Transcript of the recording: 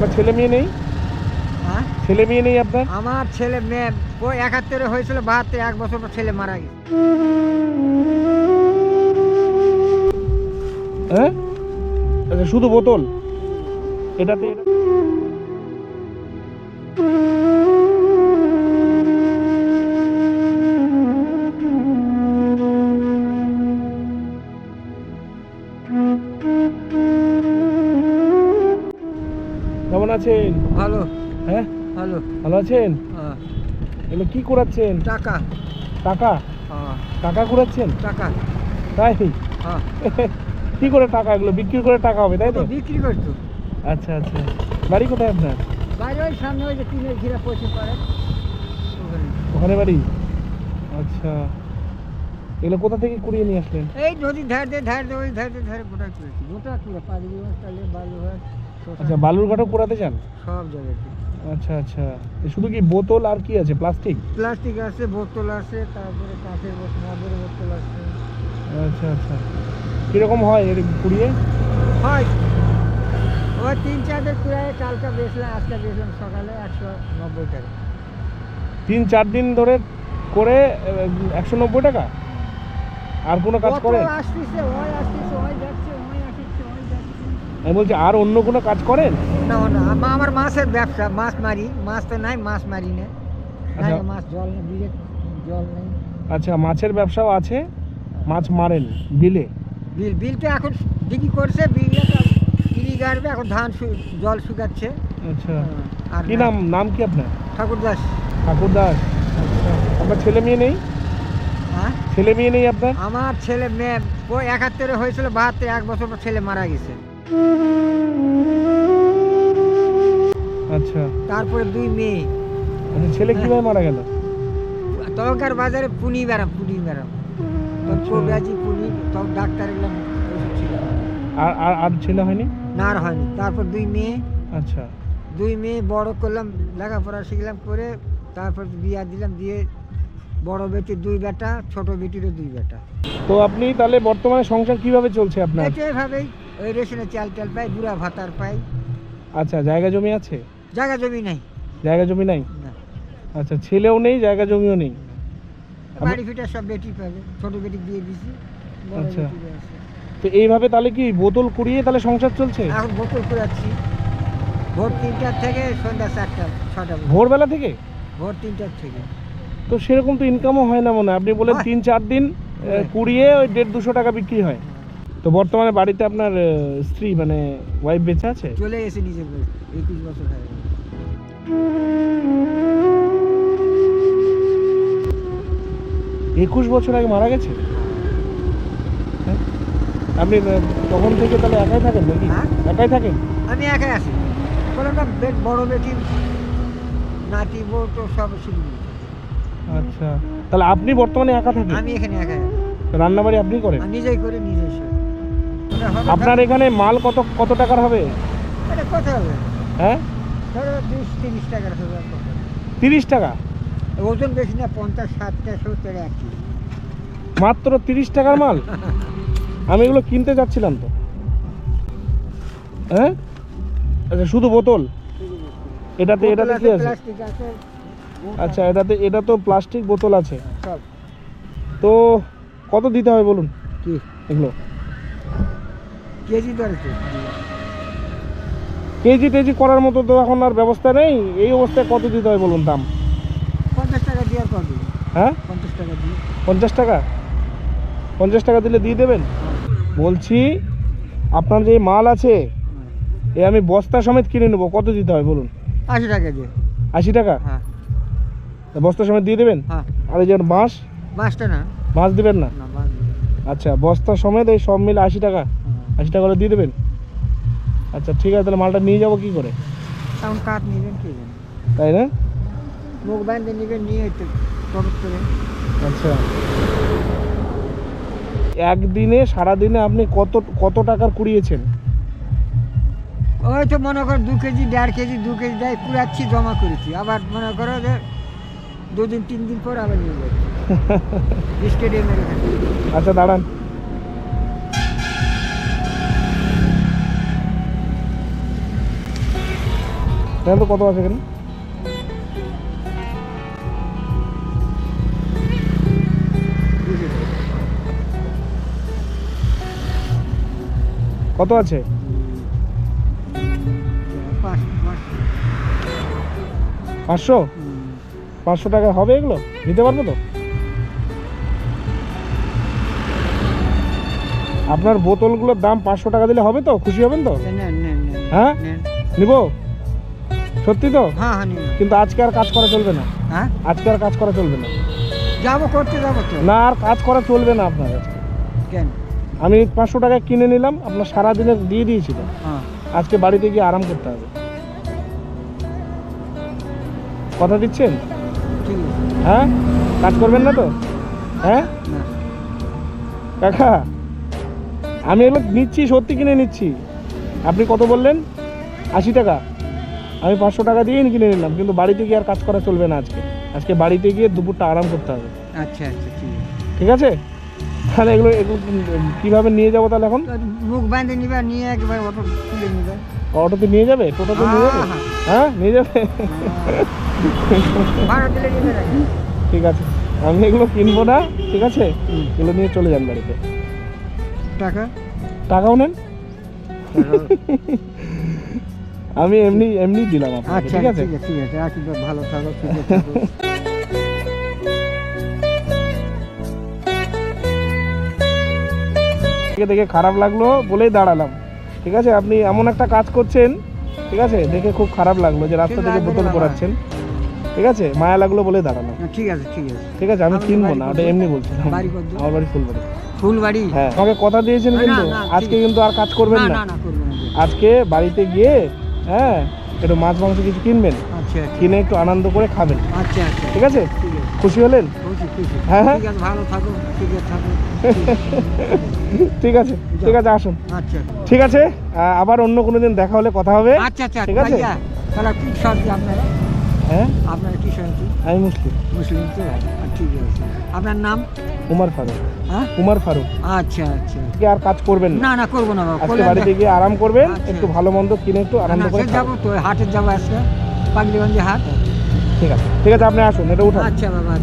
আপনার ছেলে মেয়ে নেই? হ্যাঁ? ছেলে মেয়ে নেই আপনার? আমার ছেলে মেয়ে ওই একাত্তরে হয়েছিল বাহাত্তর এক বছর পর ছেলে মারা গেছে। হ্যাঁ? আচ্ছা শুধু বোতল? এটাতে কেমন আছেন? ভালো। হ্যাঁ? ভালো। ভালো আছেন? হ্যাঁ। এগুলো কি করাচ্ছেন টাকা। টাকা? হ্যাঁ, টাকা কুড়াচ্ছেন? টাকা। তাই? হ্যাঁ। কি করে টাকা এগুলো? বিক্রি করে টাকা হবে তাই তো? বিক্রি করতো। আচ্ছা আচ্ছা। বাড়ি কোথায় আপনার? বাইরে ওই সামনে ওই যে টিনের ঘিরা পশ্চিম পাড়ে। ওখানে। বাড়ি? আচ্ছা। এগুলো কোথা থেকে কুড়িয়ে নিয়ে আসলেন? এই নদীর ধার দিয়ে ধার দিয়ে ওই ধার দিয়ে ধারে গোটা করেছি গোটা করে পাঁচ বিঘা তালে বালুঘাট আচ্ছা বালুরঘাটও কুড়াতে চান? সব জায়গাতে আচ্ছা আচ্ছা। শুধু কি বোতল আর কি আছে? প্লাস্টিক? প্লাস্টিক আছে বোতল আছে তারপরে কাঁচের বোতল মদের বোতল আছে। আচ্ছা আচ্ছা। কীরকম হয় এর কুড়িয়ে হয়। ওই তিন চারটে কুড়ায় কালকে বেচলাম আজকে বেচলাম সকালে একশো নব্বই টাকা। তিন চার দিন ধরে করে একশো নব্বই টাকা? আর কোনো কাজ করেন আসতেছে ওই আসতেছে ওই যাচ্ছে ওই আসছে ওই যাচ্ছে আমি বলছি আর অন্য কোনো কাজ করেন? না না আমা- আমার মাছের ব্যবসা মাছ মারি মাছ তো নাই মাছ মারি না। আচ্ছা। মাছ জল বিলে জল নেই। আচ্ছা মাছের ব্যবসাও আছে মাছ মারেন বিলে? বিল বিলটা এখন ডিগি করছে বিলটা বিলি গাড়বে এখন ধান জল শুকাচ্ছে। আচ্ছা। আর কি নাম নাম কি আপনার? ঠাকুর দাস। ঠাকুর দাস। আচ্ছা আপনার ছেলে মেয়ে নেই? হ্যাঁ? ছেলে মেয়ে নেই আপনার? আমার ছেলে মেয়ে ওই একাত্তরে হয়েছিল বাহাত্তর এক বছর পর ছেলে মারা গেছে। আচ্ছা। তারপরে দুই মেয়ে। আচ্ছা ছেলে কীভাবে মারা গেল? তখনকার বাজারে পুনি বেড়াম পুনি বেড়াম আচ্ছা। কবিরাজি পুনি? তখন ডাক্তার ছিল। আর আর আর ছেলে হয়নি? না আর হয়নি। তারপর দুই মেয়ে। আচ্ছা। দুই মেয়ে বড় করলাম লেখাপড়া শিখলাম করে তারপর বিয়া দিলাম দিয়ে বড় বেটির দুই বেটা ছোট বেটিরও দুই বেটা। তো আপনি তাহলে বর্তমানে সংসার কীভাবে চলছে আপনার? এভাবেই ওই রেশনে চাল টাল পাই বুড়া ভাতার পাই। আচ্ছা জায়গা জমি আছে? জায়গা জমি নাই। জায়গা জমি নাই? না। আচ্ছা ছেলেও নেই জায়গা জমিও নেই? বাড়ি ফিটার সব বেটি পাবে ছোট বেটি দিয়ে দিছি আচ্ছা। তো এইভাবে তাহলে কি বোতল কুড়িয়ে তাহলে সংসার চলছে? এখন বোতল করাচ্ছি ভোর তিনটার থেকে সন্ধ্যা চারটা ছটা। ভোরবেলা থেকে? ভোর তিনটার থেকে। তো সেরকম তো ইনকামও হয় না মনে হয়। আপনি বলেন হয়। তিন চার দিন কুড়িয়ে ওই দেড় দুশো টাকা বিক্রি হয়। তো বর্তমানে বাড়িতে আপনার স্ত্রী মানে ওয়াইফ বেঁচে আছে? চলে এসে নিজের একুশ বছর হয়ে গেল। একুশ বছর আগে মারা গেছে? হ্যাঁ? আপনি তখন থেকে তাহলে একাই থাকেন নাকি? হ্যাঁ? একাই থাকেন? আমি একাই আছি। না বড় বেটি নাতি বউ তো সব শিলিগুড়ি আচ্ছা। তাহলে আপনি বর্তমানে একা থাকেন? আমি এখানে একাই আছি। রান্না বাড়ি আপনি করেন? নিজেই করে নিজেই আপনার এখানে মাল কত কত টাকার হবে? কত হবে? হ্যাঁ? তিরিশ টাকার হবে তিরিশ টাকা? ওজন বেশি না পঞ্চাশ ষাটটা সত্তর এক মাত্র তিরিশ টাকার মাল? আমি এগুলো কিনতে যাচ্ছিলাম তো। হ্যাঁ? আচ্ছা শুধু বোতল? এটাতে এটাতে কি আছে আচ্ছা এটাতে এটা তো প্লাস্টিক বোতল আছে। তো কত দিতে হবে বলুন? কি? এগুলো? KG KG. টেজি করার মতো তো এখন আর ব্যবস্থা নেই। এই অবস্থায় কত দিতে হয় বলুন দাম? পঞ্চাশ টাকা দিয়ে আর কত? হ্যাঁ? পঞ্চাশ টাকা দিয়ে। পঞ্চাশ টাকা? পঞ্চাশ টাকা দিলে দিয়ে দেবেন? বলছি আপনার যে মাল আছে এ আমি বস্তা সমেত কিনে নেব। কত দিতে হয় বলুন? আশি টাকা দিয়ে। আশি টাকা? হ্যাঁ। বস্তা সমেত দিয়ে দেবেন? হ্যাঁ। আর এই যে বাঁশ? মাছটা না। বাঁশ দিবেন না। আচ্ছা বস্তা সমেত এই সব মিলে আশি টাকা। আশি টাকা করে দিয়ে দেবেন? আচ্ছা ঠিক আছে তাহলে মালটা নিয়ে যাব কি করে? এখন কাঠ নেবেন কে তাই না? মুখ বাঁধে নেবেন নিয়ে একটু করে আচ্ছা। একদিনে সারাদিনে আপনি কত কত টাকার কুড়িয়েছেন? ওই তো মনে করো দু কেজি দেড় কেজি দু কেজি দেয় কুড়াচ্ছি জমা করেছি। আবার মনে করো যে দুদিন তিন দিন পর আবার নিয়ে যাচ্ছি আচ্ছা দাঁড়ান। দেখেন তো কত আছে এখানে? কত আছে? পাঁচ পাঁচ পাঁচশো? পাঁচশো টাকা হবে এগুলো? নিতে পারব তো? আপনার বোতলগুলোর দাম পাঁচশো টাকা দিলে হবে তো? খুশি হবেন তো? হ্যাঁ? নিব? সত্যি তো? হ্যাঁ হ্যাঁ কিন্তু আজকে আর কাজ করা চলবে না। হ্যাঁ? আজকে আর কাজ করা চলবে না। যাব করতে যাব তো। না আর কাজ করা চলবে না আপনার আজকে। কেন? আমি পাঁচশো টাকা কিনে নিলাম আপনার সারা দিনের দিয়ে দিয়েছিলাম হ্যাঁ। আজকে বাড়িতে গিয়ে আরাম করতে হবে। কথা দিচ্ছেন? হ্যাঁ? কাজ করবেন না তো? হ্যাঁ? কাকা আমি এগুলো নিচ্ছি সত্যি কিনে নিচ্ছি। আপনি কত বললেন? আশি টাকা। আমি পাঁচশো টাকা দিয়েই কিনে নিলাম কিন্তু বাড়িতে গিয়ে আর কাজ করা চলবে না আজকে। আজকে বাড়িতে গিয়ে দুপুরটা আরাম করতে হবে। আচ্ছা আচ্ছা ঠিক আছে। ঠিক আছে? তাহলে এগুলো এগুলো কীভাবে নিয়ে যাব তাহলে এখন? মুখ বাঁধে নিবে নিয়ে একবার অটো তুলে নিবে। অটোতে নিয়ে যাবে? টোটোতে নিয়ে যাবে? হ্যাঁ, হ্যাঁ। নিয়ে যাবে? নাকি ঠিক আছে। আমি এগুলো কিনবো না ঠিক আছে? এগুলো নিয়ে চলে যান বাড়িতে। টাকা? টাকাও নেন। আমি এমনি এমনি দিলাম আপনাকে আচ্ছা ঠিক আছে? ঠিক আছে ঠিক আছে ভালো থাকো সুখে থাকো। দেখে খারাপ লাগল বলেই দাঁড়ালাম ঠিক আছে? আপনি এমন একটা কাজ করছেন ঠিক আছে? দেখে খুব খারাপ লাগল যে রাস্তা থেকে আছে, বোতল। করাচ্ছেন ঠিক আছে? মায়া লাগল বলে দাঁড়ালাম। ঠিক আছে ঠিক আছে। ঠিক আছে আমি কিনবো না? ওটা এমনি বলছিলাম? আমার বাড়ি ফুলবাড়ি। ফুলবাড়ি? হ্যাঁ। আমাকে কথা দিয়েছেন কিন্তু আজকে কিন্তু আর কাজ করবেন না না। না না করব না। আজকে বাড়িতে গিয়ে হ্যাঁ একটু মাছ মাংস কিছু কিনবেন। আচ্ছা আচ্ছা। কিনে একটু আনন্দ করে খাবেন। আচ্ছা আচ্ছা। ঠিক আছে? খুশি হলেন? হ্যাঁ, হ্যাঁ। ঠিক আছে ভালো ঠিক আছে ঠিক আছে আসুন। আচ্ছা। ঠিক আছে আবার অন্য কোনো দিন দেখা হলে কথা হবে। আচ্ছা আচ্ছা ঠিক আছে? তাহলে কি সবজি আপনারা? হ্যাঁ? আপনারা কি সবজি আমি মুসলিম। মুসলিম তো আচ্ছা, ঠিক আছে। আপনার নাম? উমার ফারুক। উমার ফারুক। আচ্ছা আচ্ছা। কি আর কাজ করবেন না। না করব না আজকে বাড়িতে গিয়ে আরাম করবেন আচ্ছা। একটু ভালো মন্দ কিনে একটু আরাম আনন্দ করে যাব তো হাটে যাব আজকে। পাগলিগঞ্জে হাট। ঠিক আছে ঠিক আছে আপনি আসুন এটা উঠান। আচ্ছা বাবা।